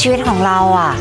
ชีวิตของเราอะ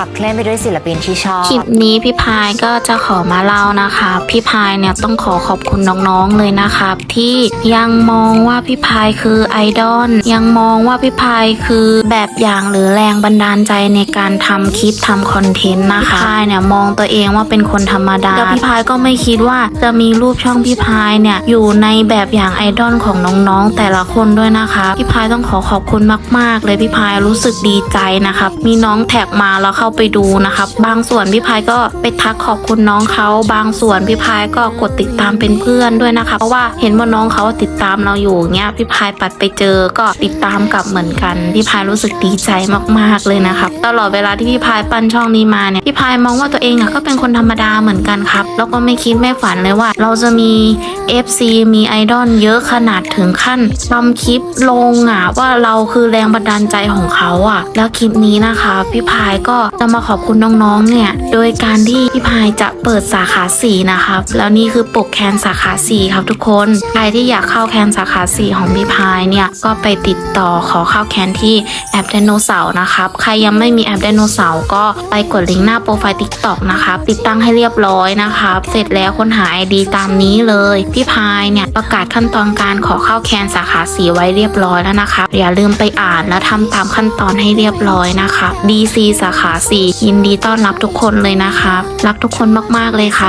ขับเคลื่อนไปด้วยศิลปินที่ชอบ คลิปนี้พี่พายก็จะขอมาเล่านะคะ พี่พายเนี่ยต้องขอขอบคุณน้องๆเลยนะครับ ที่ยังมองว่าพี่พายคือไอดอลยังมองว่าพี่พายคือแบบอย่างหรือแรงบันดาลใจในการทำคลิปทำคอนเทนต์นะคะพี่พายเนี่ยมองตัวเองว่าเป็นคนธรรมดาแล้วพี่พายก็ไม่คิดว่าจะมีรูปช่องพี่พายเนี่ยอยู่ในแบบอย่างไอดอลของน้องๆ แต่ละคนด้วยนะคะพี่พายต้องขอขอบคุณมาก ๆ เลยพี่พายรู้สึกดีใจนะครับมีน้องแท็กมาแล้วเข้าไปดูนะครับ บางส่วนพี่พายก็ไปทักขอบคุณน้องเขาบางส่วนพี่พายก็กดติดตามเป็นเพื่อนด้วยนะคะ เพราะว่าเห็นว่าน้องเขาติดตามเราอยู่เงี้ยพี่พายปัดไปเจอก็ติดตามกลับเหมือนกันพี่พายรู้สึกดีใจมากๆเลยนะครับตลอดเวลาที่พี่พายปั้นช่องนี้มาเนี่ยพี่พายมองว่าตัวเองอะก็เป็นคนธรรมดาเหมือนกันครับแล้วก็ไม่คิดไม่ฝันเลยว่า เราจะมี FC มีไอดอลเยอะขนาดถึงขั้นทำคลิปลงอะว่าเราคือแรงบันดาลใจของเขาอะ แล้วคลิปนี้นะคะ พี่พายก็จะมาขอบคุณน้องๆเนี่ย โดยการที่พี่พายจะเปิดสาขาสี่นะครับแล้วนี่คือปกแคนสาขาสี่ครับทุกคนใครที่อยากเข้าแคนสาขาสี่ของพี่พายเนี่ยก็ไปติดต่อขอเข้าแคนที่แอปไดโนเสาร์นะครับใครยังไม่มีแอปไดโนเสาร์ก็ไปกดลิงก์หน้าโปรไฟล์ TikTok นะครับติดตั้งให้เรียบร้อยนะครับเสร็จแล้วค้นหา ID ตามนี้เลยพี่พายเนี่ยประกาศขั้นตอนการขอเข้าแคนสาขาสีไว้เรียบร้อยแล้วนะคะอย่าลืมไปอ่านและทำตามขั้นตอนให้เรียบร้อยนะคะ DC สาขา 4 ยินดีต้อนรับทุกคนเลยนะคะ รักทุกคนมากๆเลยครับ